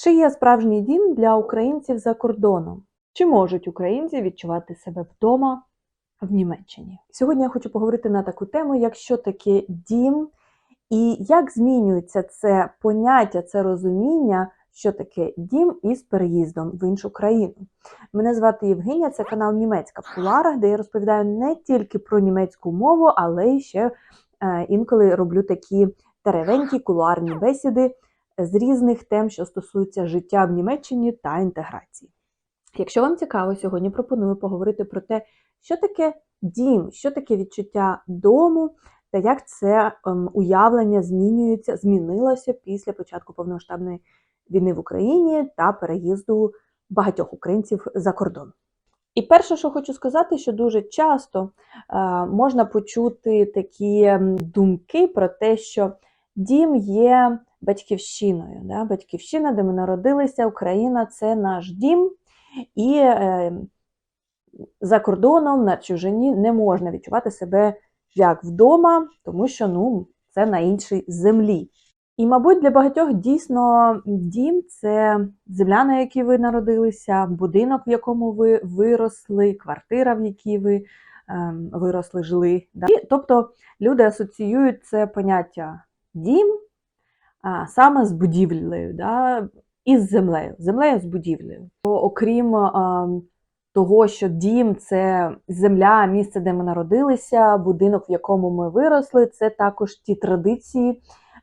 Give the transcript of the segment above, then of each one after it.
Чи є справжній дім для українців за кордоном? Чи можуть українці відчувати себе вдома в Німеччині? Сьогодні я хочу поговорити на таку тему, як що таке дім, і як змінюється це поняття, це розуміння, що таке дім із переїздом в іншу країну. Мене звати Євгенія, це канал Німецька в куларах, де я розповідаю не тільки про німецьку мову, але й ще е, інколи роблю такі теревенькі кулуарні бесіди з різних тем, що стосуються життя в Німеччині та інтеграції. Якщо вам цікаво, сьогодні пропоную поговорити про те, що таке дім, що таке відчуття дому, та як це ем, уявлення змінюється, змінилося після початку повномасштабної війни в Україні та переїзду багатьох українців за кордон. І перше, що хочу сказати, що дуже часто е, можна почути такі ем, думки про те, що дім є батьківщиною. Да? Батьківщина, де ми народилися, Україна це наш дім, і е, за кордоном на чужині не можна відчувати себе як вдома, тому що ну, це на іншій землі. І, мабуть, для багатьох дійсно дім це земля, на якій ви народилися, будинок, в якому ви виросли, квартира, в якій ви ем, виросли, жили. Да? І, тобто люди асоціюють це поняття дім саме з будівлею, да? і з землею, землею з будівлею. Окрім а, того, що дім це земля, місце, де ми народилися, будинок, в якому ми виросли, це також ті традиції,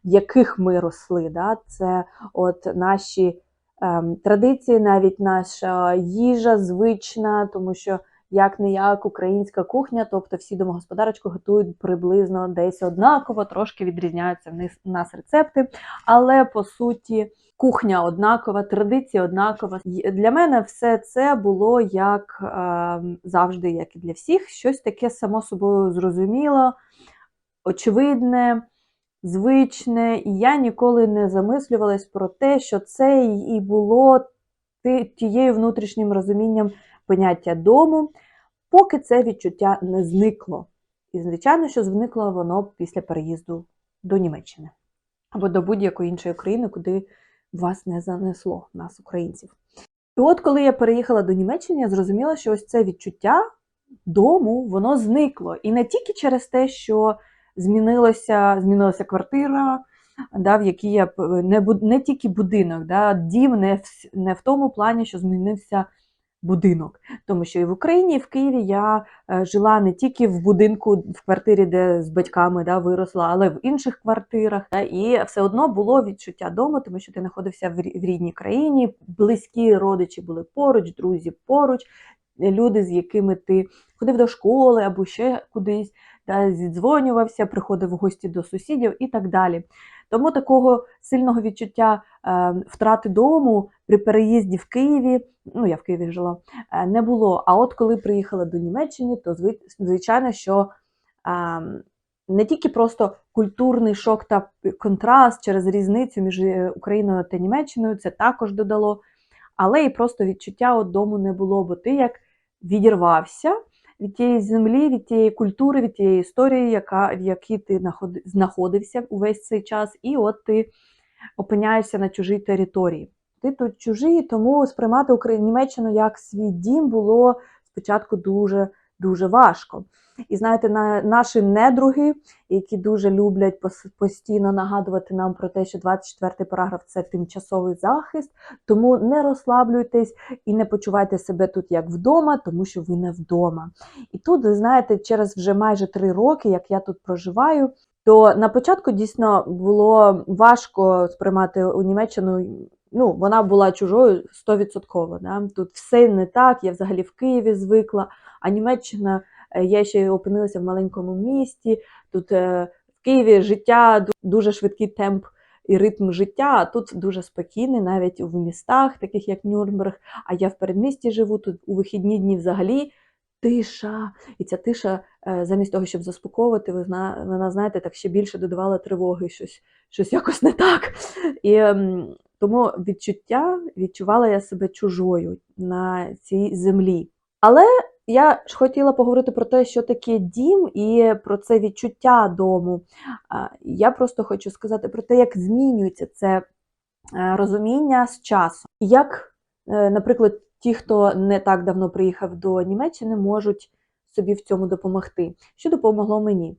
в яких ми росли. Да? Це от наші ем, традиції, навіть наша їжа звична, тому що як не як українська кухня, тобто всі домогосподарочки готують приблизно десь однаково, трошки відрізняються в нас рецепти, але по суті кухня однакова, традиція однакова. Для мене все це було як е, завжди, як і для всіх, щось таке само собою зрозуміло, очевидне, звичне, і я ніколи не замислювалась про те, що це і було тією внутрішнім розумінням поняття дому, поки це відчуття не зникло. І, звичайно, що зникло воно після переїзду до Німеччини або до будь-якої іншої країни, куди вас не занесло, нас, українців. І от коли я переїхала до Німеччини, я зрозуміла, що ось це відчуття дому, воно зникло. І не тільки через те, що змінилося, змінилася квартира, да, в якій я не, не тільки будинок, да, дім не в, не в тому плані, що змінився будинок. Тому що і в Україні, і в Києві я е, жила не тільки в будинку, в квартирі, де з батьками да, виросла, але в інших квартирах. І все одно було відчуття дому, тому що ти знаходився в рідній країні, близькі родичі були поруч, друзі поруч, люди, з якими ти ходив до школи або ще кудись, да, зідзвонювався, приходив в гості до сусідів і так далі. Тому такого сильного відчуття е, втрати дому при переїзді в Києві, ну я в Києві жила, е, не було. А от коли приїхала до Німеччини, то звичайно, що е, не тільки просто культурний шок та контраст через різницю між е, Україною та Німеччиною, це також додало, але і просто відчуття дому не було, бо ти як відірвався від тієї землі, від тієї культури, від тієї історії, яка, в якій ти знаходився увесь цей час, і от ти опиняєшся на чужій території. Ти тут чужий, тому сприймати Україну Німеччину як свій дім було спочатку дуже дуже важко. І знаєте, на наші недруги, які дуже люблять постійно нагадувати нам про те, що 24 параграф це тимчасовий захист, тому не розслаблюйтесь і не почувайте себе тут як вдома, тому що ви не вдома. І тут, ви знаєте, через вже майже три роки, як я тут проживаю, то на початку дійсно було важко сприймати у Німеччину. Ну, вона була чужою 100%. Да? Тут все не так. Я взагалі в Києві звикла, а Німеччина, е, я ще опинилася в маленькому місті. Тут е, в Києві життя дуже швидкий темп і ритм життя, а тут дуже спокійний, навіть в містах, таких як Нюрнберг. А я в передмісті живу, тут у вихідні дні взагалі тиша. І ця тиша, е, замість того, щоб заспокоювати, вона, знаєте, так ще більше додавала тривоги, щось, щось якось не так. І ем, тому відчуття відчувала я себе чужою на цій землі. Але я ж хотіла поговорити про те, що таке дім, і про це відчуття дому. Я просто хочу сказати про те, як змінюється це е, розуміння з часом. Як, е, наприклад, ті, хто не так давно приїхав до Німеччини, можуть собі в цьому допомогти. Що допомогло мені?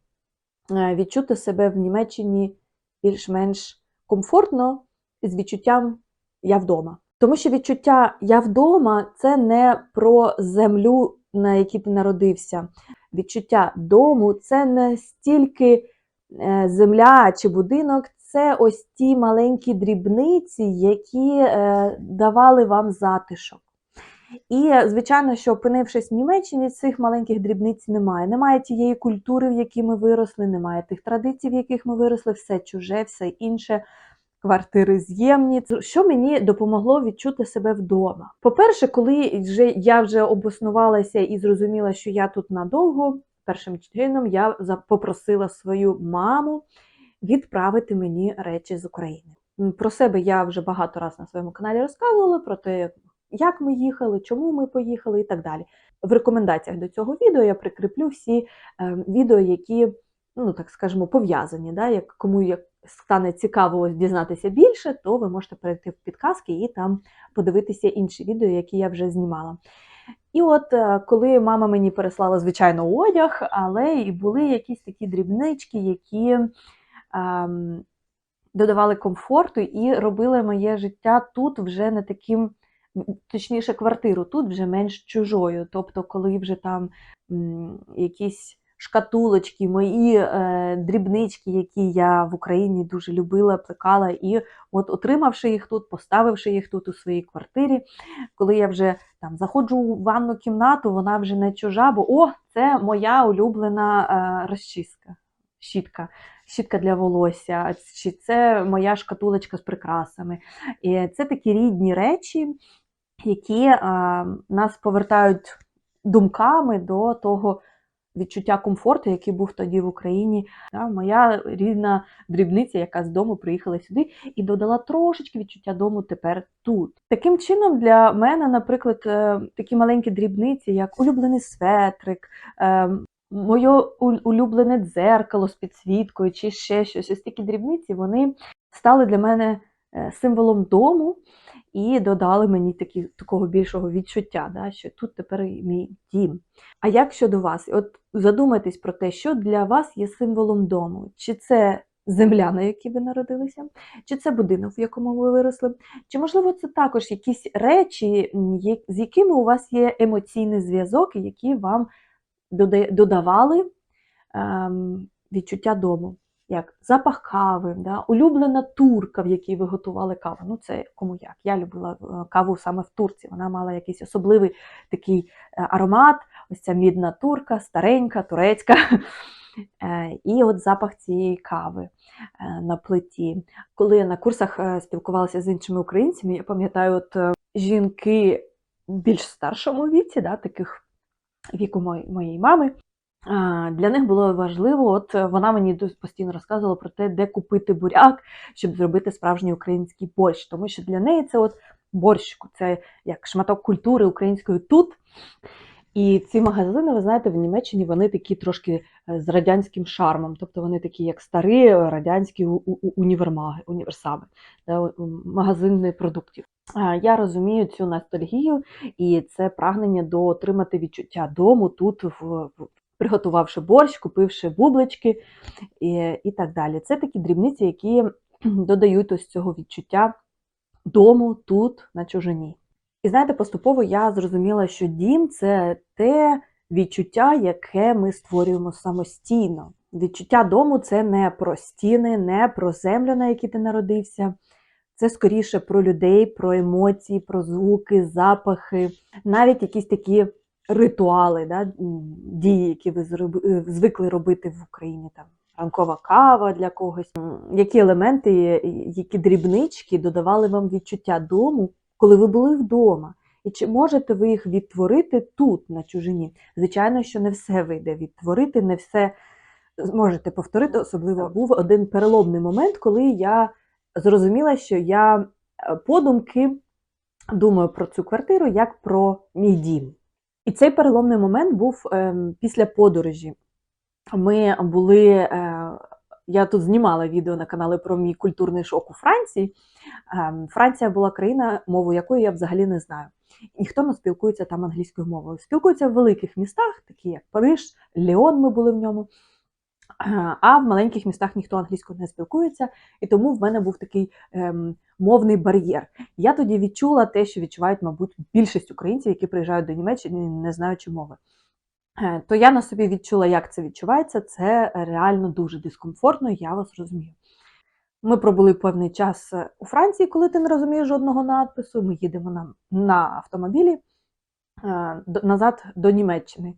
Е, Відчути себе в Німеччині більш-менш комфортно з відчуттям я вдома. Тому що відчуття я вдома це не про землю, на якій ти народився. Відчуття дому це не стільки е, земля чи будинок, це ось ті маленькі дрібниці, які е, давали вам затишок. І, звичайно, що опинившись в Німеччині, цих маленьких дрібниць немає. Немає тієї культури, в якій ми виросли, немає тих традицій, в яких ми виросли, все чуже, все інше. Квартири з'ємні. Що мені допомогло відчути себе вдома? По-перше, коли вже я вже обоснувалася і зрозуміла, що я тут надовго, першим чином я попросила свою маму відправити мені речі з України. Про себе я вже багато разів на своєму каналі розказувала про те, як ми їхали, чому ми поїхали і так далі. В рекомендаціях до цього відео я прикріплю всі е, відео, які, ну так скажемо, пов'язані. Да? Як кому як стане цікаво дізнатися більше, то ви можете перейти в підказки і там подивитися інші відео, які я вже знімала. І от е, коли мама мені переслала, звичайно, одяг, але і були якісь такі дрібнички, які ем, додавали комфорту і робили моє життя тут вже не таким, точніше, квартиру тут вже менш чужою. Тобто, коли вже там якісь шкатулочки, мої е, дрібнички, які я в Україні дуже любила, плекала, і от отримавши їх тут, поставивши їх тут у своїй квартирі, коли я вже там заходжу у ванну кімнату, вона вже не чужа, бо о, це моя улюблена е, розчіска, щітка. Щітка для волосся, чи це моя шкатулочка з прикрасами. І це такі рідні речі, які е, нас повертають думками до того відчуття комфорту, який був тоді в Україні. Моя рідна дрібниця, яка з дому приїхала сюди, і додала трошечки відчуття дому тепер тут. Таким чином, для мене, наприклад, е, такі маленькі дрібниці, як улюблений светрик, е, моє улюблене дзеркало з підсвіткою, чи ще щось. Ось такі дрібниці вони стали для мене е, символом дому і додали мені такі, такого більшого відчуття, да, що тут тепер мій дім. А як щодо вас? От задумайтесь про те, що для вас є символом дому. Чи це земля, на якій ви народилися, чи це будинок, в якому ви виросли, чи, можливо, це також якісь речі, з якими у вас є емоційний зв'язок, які вам додавали ем, відчуття дому. Як запах кави, да? улюблена турка, в якій ви готували каву. Ну, це кому як. Я любила е, каву саме в турці. Вона мала якийсь особливий такий е, аромат, ось ця мідна турка, старенька, турецька. Е, І от запах цієї кави на плиті. Коли я на курсах спілкувалася з іншими українцями, я пам'ятаю, от жінки більш старшому віці, да, таких віку моєї мами. Для них було важливо, от е, вона мені постійно розказувала про те, де купити буряк, щоб зробити справжній український борщ. Тому що для неї це от борщ, це як шматок культури української тут. І ці магазини, ви знаєте, в Німеччині вони такі трошки е, з радянським шармом, тобто вони такі, як старі е, радянські універмаги, універсами, магазини продуктів. Я розумію цю ностальгію і це прагнення до отримати відчуття дому тут, в- приготувавши борщ, купивши бублички і, і так далі. Це такі дрібниці, які додають ось цього відчуття дому тут, на чужині. І знаєте, поступово я зрозуміла, що дім це те відчуття, яке ми створюємо самостійно. Відчуття дому це не про стіни, не про землю, на якій ти народився. Це скоріше про людей, про емоції, про звуки, запахи, навіть якісь такі ритуали, да, дії, які ви е, звикли робити в Україні. Там ранкова кава для когось. Які елементи, які дрібнички додавали вам відчуття дому, коли ви були вдома? І чи можете ви їх відтворити тут, на чужині? Звичайно, що не все вийде відтворити, не все зможете повторити. Особливо був один переломний момент, коли я зрозуміла, що я е, подумки думаю про цю квартиру як про мій дім. І цей переломний момент був ем, після подорожі. Ми були е, я тут знімала відео на каналі про мій культурний шок у Франції. Ем, Франція була країна, мову якої я взагалі не знаю. Ніхто не спілкується там англійською мовою. Спілкуються в великих містах, такі як Париж, Ліон. ми були в ньому. А в маленьких містах ніхто англійською не спілкується, і тому в мене був такий ем, мовний бар'єр. Я тоді відчула те, що відчувають, мабуть, більшість українців, які приїжджають до Німеччини, не знаючи мови. Е, То я на собі відчула, як це відчувається. Це реально дуже дискомфортно, я вас розумію. Ми пробули певний час е, у Франції, коли ти не розумієш жодного надпису. Ми їдемо на, на автомобілі е, назад до Німеччини.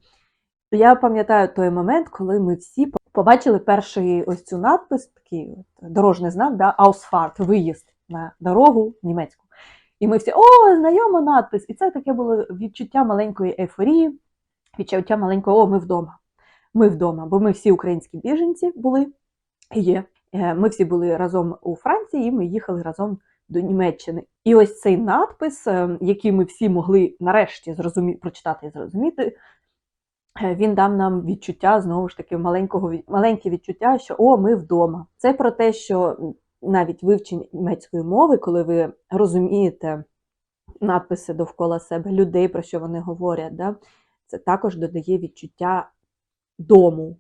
Я пам'ятаю той момент, коли ми всі побачили перший ось цю надпис, такий от дорожній знак, да, Ausfahrt, виїзд на дорогу німецьку. І ми всі, о, знайома надпис! І це таке було відчуття маленької ейфорії, відчуття маленького, о, ми вдома. Ми вдома, бо ми всі українські біженці були і є. Е, Ми всі були разом у Франції, і ми їхали разом до Німеччини. І ось цей надпис, е, який ми всі могли нарешті зрозумі... прочитати і зрозуміти, він дав нам відчуття знову ж таки маленького маленьке відчуття, що о, ми вдома. Це про те, що навіть вивчення німецької мови, коли ви розумієте надписи довкола себе, людей, про що вони говорять, да, це також додає відчуття дому,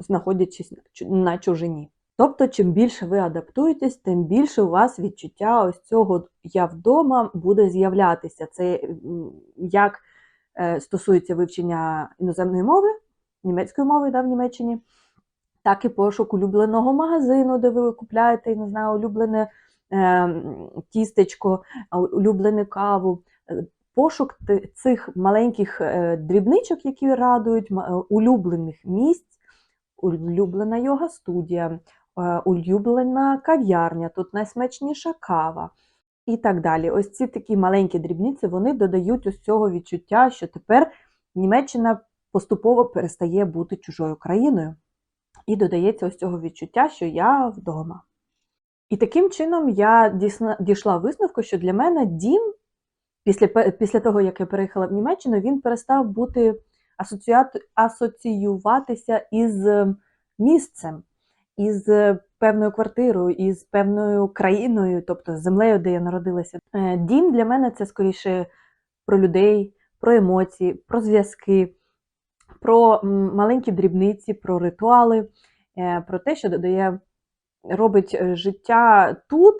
знаходячись на чужині. Тобто, чим більше ви адаптуєтесь, тим більше у вас відчуття ось цього я вдома буде з'являтися. Це як е, стосується вивчення іноземної мови, німецької мови да, в Німеччині, так і пошук улюбленого магазину, де ви купляєте, не знаю, улюблене е, тістечко, улюблену каву. Е, Пошук цих маленьких е, дрібничок, які радують, е, улюблених місць, улюблена йога студія, е, улюблена кав'ярня, тут найсмачніша кава і так далі. Ось ці такі маленькі дрібниці вони додають ось цього відчуття, що тепер Німеччина поступово перестає бути чужою країною. І додається ось цього відчуття, що я вдома. І таким чином я дійшла висновку, що для мене дім після, після того, як я переїхала в Німеччину, він перестав бути асоціюватися із місцем, із певною квартирою, із певною країною, тобто з землею, де я народилася. Е, Дім для мене це скоріше про людей, про емоції, про зв'язки, про маленькі дрібниці, про ритуали, е, про те, що додає, робить е, життя тут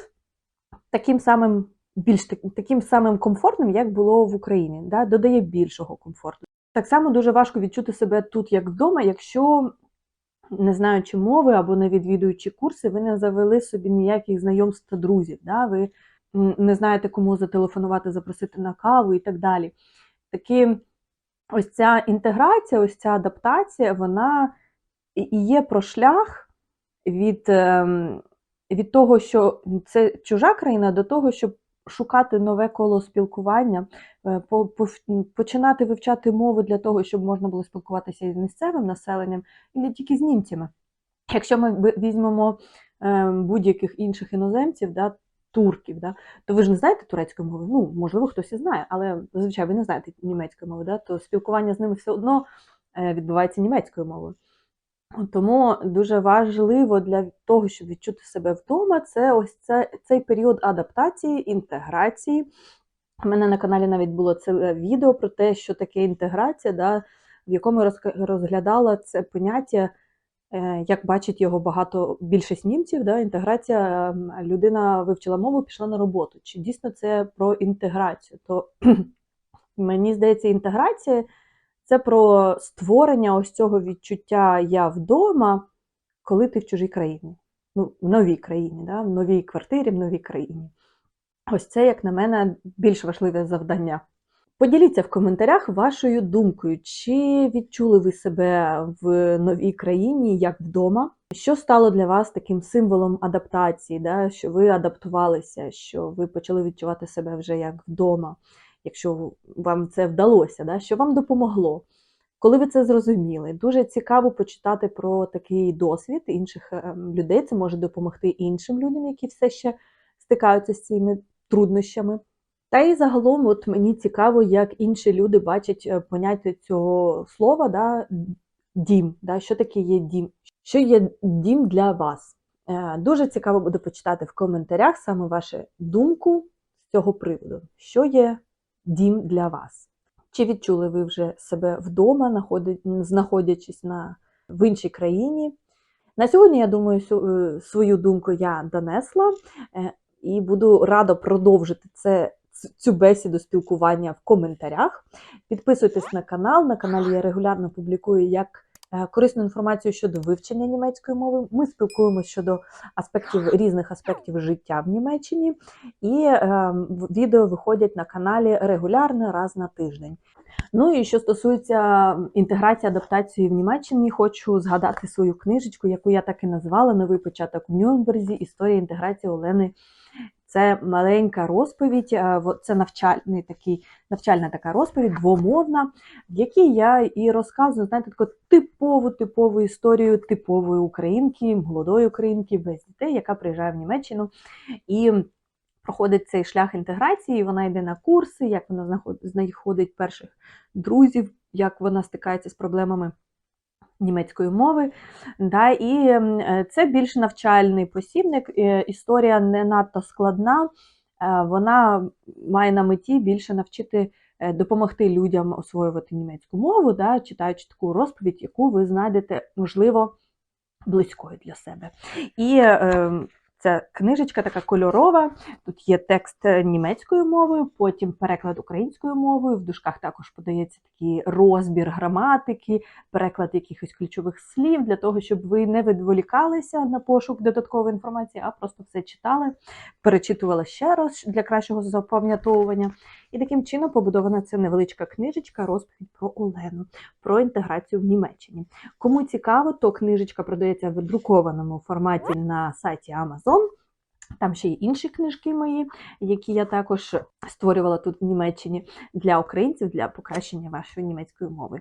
таким самим більш таким самим комфортним, як було в Україні, да? додає більшого комфорту. Так само дуже важко відчути себе тут як вдома, якщо, не знаючи мови або не відвідуючи курси, ви не завели собі ніяких знайомств та друзів. Да? Ви не знаєте, кому зателефонувати, запросити на каву і так далі. Такі ось ця інтеграція, ось ця адаптація, вона і є про шлях від, ем, від того, що це чужа країна, до того, щоб шукати нове коло спілкування, е, починати вивчати мову для того, щоб можна було спілкуватися із місцевим населенням і не тільки з німцями. Якщо ми візьмемо ем, будь-яких інших іноземців, да, турків, да, то ви ж не знаєте турецької мови. Ну, можливо, хтось і знає, але зазвичай ви не знаєте німецької мови, да, то спілкування з ними все одно е, відбувається німецькою мовою. Тому дуже важливо для того, щоб відчути себе вдома, це ось це, цей період адаптації, інтеграції. У мене на каналі навіть було це відео про те, що таке інтеграція, да, в якому розглядала це поняття, е, як бачить його багато більшість німців. Да, інтеграція ем, людина вивчила мову, пішла на роботу. Чи дійсно це про інтеграцію? То мені здається, інтеграція це про створення ось цього відчуття я вдома, коли ти в чужій країні. Ну, в новій країні, да? в новій квартирі, в новій країні. Ось це, як на мене, більш важливе завдання. Поділіться в коментарях вашою думкою, чи відчули ви себе в новій країні як вдома? Що стало для вас таким символом адаптації, да? що ви адаптувалися, що ви почали відчувати себе вже як вдома, якщо вам це вдалося, да? що вам допомогло? Коли ви це зрозуміли, дуже цікаво почитати про такий досвід інших ем, людей. Це може допомогти іншим людям, які все ще стикаються з цими труднощами. Та й загалом, от мені цікаво, як інші люди бачать е, поняття цього слова, да, дім, да, що таке є дім, Що є дім для вас? Е, Дуже цікаво буде почитати в коментарях саме вашу думку з цього приводу. Що є дім для вас? Чи відчули ви вже себе вдома, знаходячись на, в іншій країні? На сьогодні, я думаю, е, свою думку я донесла е, і буду рада продовжити це, цю бесіду спілкування в коментарях. Підписуйтесь на канал. На каналі я регулярно публікую як корисну інформацію щодо вивчення німецької мови. Ми спілкуємося щодо аспектів різних аспектів життя в Німеччині, і е, відео виходять на каналі регулярно раз на тиждень. Ну і що стосується інтеграції адаптації в Німеччині, хочу згадати свою книжечку, яку я так і назвала Новий початок в Нюрнберзі. Історія інтеграції Олени. Це маленька розповідь, е, це навчальний такий, навчальна така розповідь, двомовна, в якій я і розказую, знаєте, таку типову типову історію типової українки, молодої українки без дітей, яка приїжджає в Німеччину і проходить цей шлях інтеграції. Вона йде на курси, як вона знаходить перших друзів, як вона стикається з проблемами німецької мови. Да, і ем, е, це більш навчальний посібник. е, Історія не надто складна. е, Вона має на меті більше навчити, допомогти людям освоювати німецьку мову, да, читаючи таку розповідь, яку ви знайдете, можливо, близькою для себе. І е, ця книжечка така кольорова. Тут є текст німецькою мовою, потім переклад українською мовою. В дужках також подається такий розбір граматики, переклад якихось ключових слів для того, щоб ви не відволікалися на пошук додаткової інформації, а просто все читали, перечитували ще раз для кращого запам'ятовування. І таким чином побудована ця невеличка книжечка, розповідь про Олену, про інтеграцію в Німеччині. Кому цікаво, то книжечка продається в друкованому форматі на сайті Amazon. Там ще й інші книжки мої, які я також створювала тут в Німеччині для українців для покращення вашої німецької мови.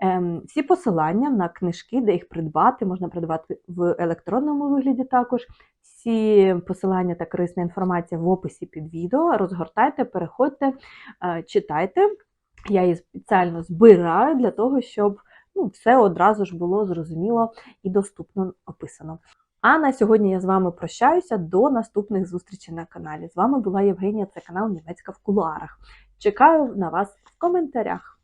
Ем, всі посилання на книжки, де їх придбати, можна придбати в електронному вигляді також. Всі посилання та корисна інформація в описі під відео. Розгортайте, переходьте, е, читайте. Я її спеціально збираю для того, щоб ну, все одразу ж було зрозуміло і доступно описано. А на сьогодні я з вами прощаюся до наступних зустрічей на каналі. З вами була Євгенія, це канал Німецька в кулуарах. Чекаю на вас в коментарях.